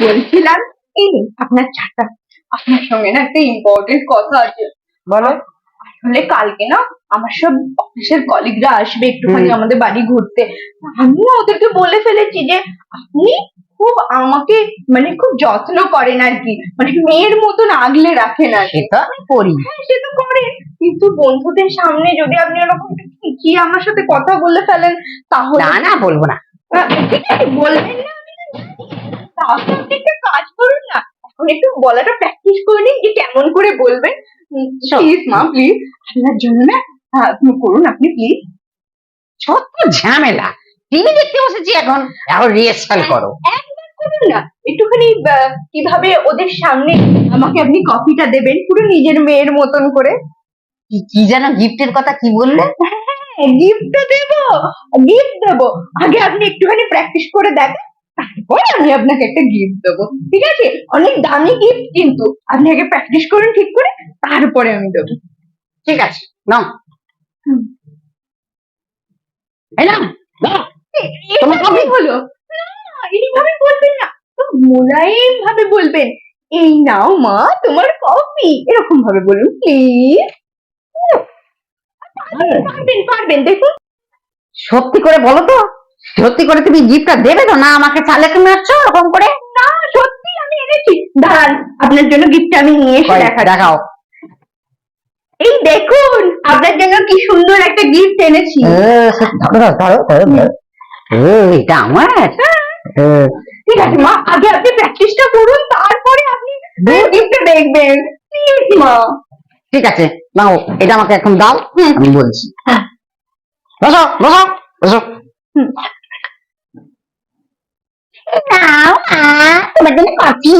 বলছিলাম? এই নিন, আপনার চাটা আপনার সঙ্গে না একটা ইম্পর্টেন্ট কথা আছে। বলো। আসলে কালকে না আমার সব অফিসের কলিগরা আসবে একটুখানি আমাদের বাড়ি ঘুরতে। আমি ওদেরকে বলে ফেলেছি যে আপনি খুব আমাকে মানে খুব যত্ন করেন আর কি মানে মেয়ের মতন আগলে রাখেন আর কি। সে তো আমি করি। হ্যাঁ সে তো করেন কিন্তু বন্ধুদের সামনে যদি আপনি এরকম কি আমার সাথে কথা বলে ফেলেন তাহলে না না বলব না। আহ, ঠিক আছে বলবেন না। তাহলে একটা কাজ করুন না। এখন একটু বলাটা প্র্যাকটিস করে নিন যে কেমন করে বলবেন। প্লিজ মা প্লিজ আপনার জন্য না হ্যাঁ, করুন আপনি প্লিজ ঝামেলা। টিভি দেখতে বসেছি এখন। এখন রিহার্সাল করো। একবার করুন না। একটুখানি কীভাবে ওদের সামনে আমাকে আপনি কফিটা দেবেন পুরো নিজের মেয়ের মতন করে। কি কি যেন গিফটের কথা কি বললে? হ্যাঁ গিফট দেবো গিফট দেবো। আগে আপনি একটুখানি প্র্যাকটিস করে দেখেন। তারপর আমি আপনাকে একটা গিফট দেবো ঠিক আছে? অনেক দামি গিফট কিন্তু আপনি আগে প্র্যাকটিস করুন ঠিক করে তারপরে আমি দেবো। ঠিক আছে নাও। এই হলো। এইভাবে বলবেন না। তো মোলায়েম ভাবে বলবেন এই নাও মা তোমার কফি এরকম ভাবে বলুন প্লিজ পারবেন পারবেন দেখুন। সত্যি করে বলো তো। সত্যি করে তুমি গিফটটা দেবে তো? না আমাকে চালাকে মারছো ওরকম করে? না সত্যি আমি এনেছি। দাঁড়ান আপনার জন্য গিফট আমি নিয়ে এসে দেখা দেখাও। এই দেখুন আপনার জন্য কি সুন্দর একটা গিফট এনেছি। ধরো, ধরো, ধরো, ধরো। এটা আমার? ঠিক আছে মা আগে আপনি প্র্যাকটিসটা করুন তারপরে আপনি গিফটটা দেখবেন। প্লিজ মা। ঠিক আছে নাও এটা আমাকে এখন দাও আমি বলছি। বসো বসো বসো। নাও মা তোমার জন্য কফি